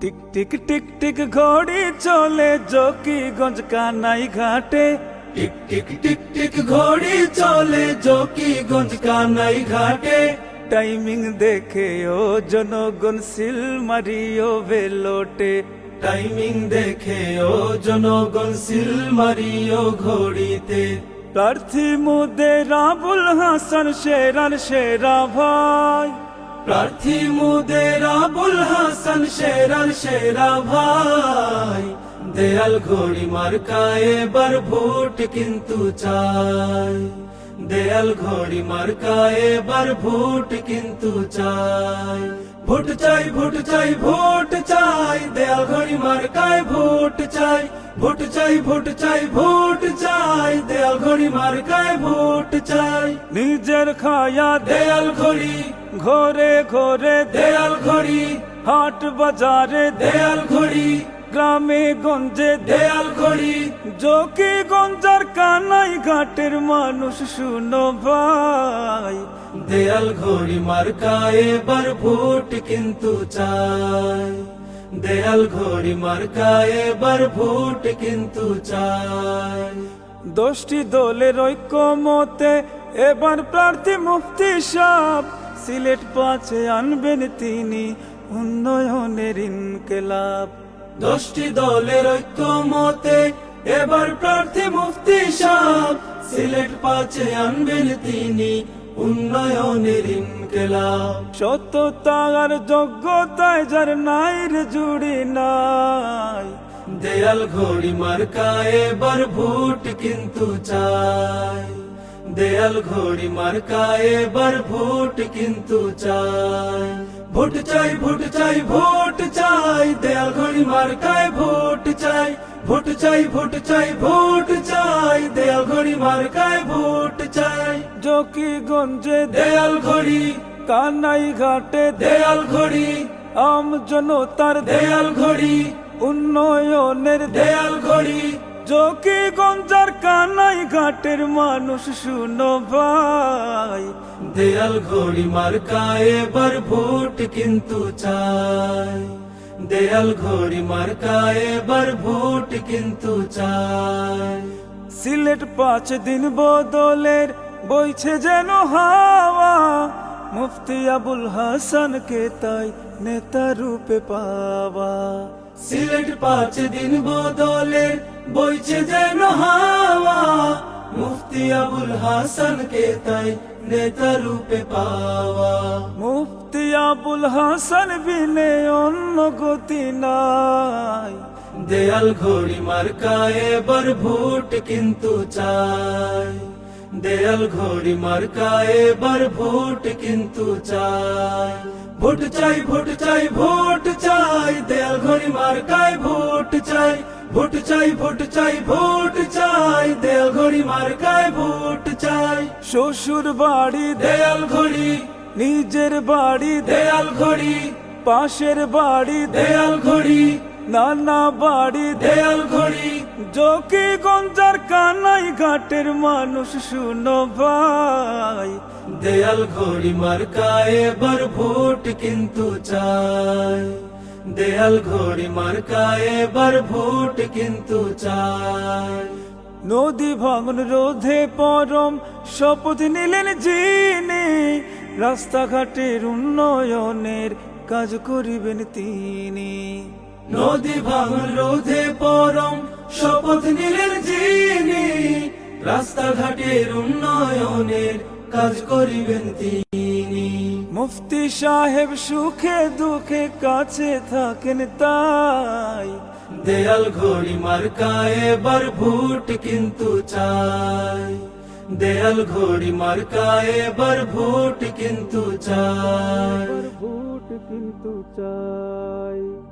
Tick tick tick tick ঘড়ি চলে জকিগঞ্জ কানাই ঘাটে। টিক টিক টিক টিক ঘড়ি চলে জকিগঞ্জ কানাই ঘাটে। টাইমিং দেখে ও জনগণ সিল মারিও বেলোটে। টাইমিং দেখে ও জনগণ সিল মারিও ঘড়িতে। প্রার্থী মুদের আবুল হাসান শেরার সেরা ভাই। প্রার্থী মুদের আবুল হাসান শেরার সেরা ভাই। দেয়াল ঘড়ি মার্কায় এবার ভোট কিন্তু চাই। দেয়াল ঘড়ি মার্কায় এবার ভোট কিন্তু চাই। ভোট চাই ভোট চাই ভোট চাই। দেয়াল ঘড়ি মার্কায় ভোট চাই। ভোট চাই ভোট চাই ভোট চাই। দেয়াল ঘড়ি মার্কায় ভোট চাই। নিজের খায়া দেয়াল ঘড়ি ঘরে ঘরে দেয়াল ঘড়ি। হাট বাজারে দেয়াল ঘড়ি। গ্রামে গঞ্জে দেয়াল ঘড়ি। জোকে গঞ্জার কানাই ঘাটের মানুষ শুনো ভাই। দেয়াল ঘড়ি মার্কায় এবার ভোট কিন্তু চাই। দেয়াল ঘড়ি মার্কায় এবার ভোট কিন্তু চাই। দশটি দলের ঐক্য মতে এবার প্রার্থী মুফতি সাহ সিলেট পাঁচে আনবেন তিনি উন্নয়নের ইনকেলাব। দশটি দলের ঐক্য মতে এবার প্রার্থী মুফতি সাহ সিলেট পাঁচে আনবেন তিনি উন্নয়নের ইনকেলাব। সত্যতা আর যোগ্যতায় যার নাইর জুড়ি নাই। দেয়াল ঘড়ি মার্কায় এবার ভোট কিন্তু চাই। দেয়াল ঘড়ি মার্কায় এবার ভোট কিন্তু চাই। ভোট চাই ভোট চাই ভোট চাই দেয়াল ঘড়ি মার্কায় ভোট চাই। ভোট চাই ভোট চাই ভোট চাই দেয়াল ঘড়ি মার্কায় ভোট চাই। জকি গঞ্জে দেয়াল ঘড়ি কানাই ঘাটে দেয়াল ঘড়ি আম জনতার দেয়াল ঘড়ি উন্নয়নের দেয়াল ঘড়ি জকি গঞ্জার কানাই ঘাটের মানুষ শুনো ভাই। দেয়াল ঘড়ি মার্কায় এবার ভোট কিন্তু চাই। দেয়াল ঘড়ি মার্কায় এবার ভোট কিন্তু চাই। সিলেট পাঁচ দিন বদলের বইছে যেন হাওয়া। মুফতি আবুল হাসানকে তাই নেতা রূপে পাওয়া। সিলেট পাঁচ দিন বদলের বইছে যেন হাওয়া। মুফতি আবুল হাসানকে তাই নেতা রূপে পাওয়া। মুফতি আবুল হাসান বিনে অন্য গতি নাই। দেয়াল ঘড়ি মার্কায় এবার ভোট কিন্তু চাই। দেয়াল ঘড়ি মার্কায় এবার ভোট কিন্তু চাই। ভোট চাই ভোট চাই ভোট চাই। ঘড়ি মার্কায় ভোট চাই ভোট চাই ভোট চাই ভোট চাই দেয়াল ঘড়ি মার্কায় ভোট চাই। শ্বশুর বাড়ি দেয়াল ঘড়ি নিজের বাড়ি দেয়াল ঘড়ি পাশের বাড়ি দেয়াল ঘড়ি নানা বাড়ি দেয়াল ঘড়ি। জকি গঞ্জার কানাই ঘাটের মানুষ শুনো ভাই। দেয়াল ঘড়ি মার্কায় এবার ভোট কিন্তু চাই। দেয়াল ঘড়ি মার্কায় এবার ভোট কিন্তু চাই। নদী ভাঙন রোধে পরম শপথ নিলেন যিনি, রাস্তাঘাটের উন্নয়নের কাজ করিবেন তিনি। নদী ভাঙন রোধে পরম শপথ নিলেন যিনি, রাস্তাঘাটের উন্নয়নের কাজ করিবেন তিনি। মুফতি সাহেব সুখে দুঃখে কাছে থাকেন তাই। দেয়াল ঘড়ি মার্কায় এবার ভোট কিন্তু চাই। দেয়াল ঘড়ি মার্কায় এবার ভোট কিন্তু চাই। ভোট কিন্তু চাই।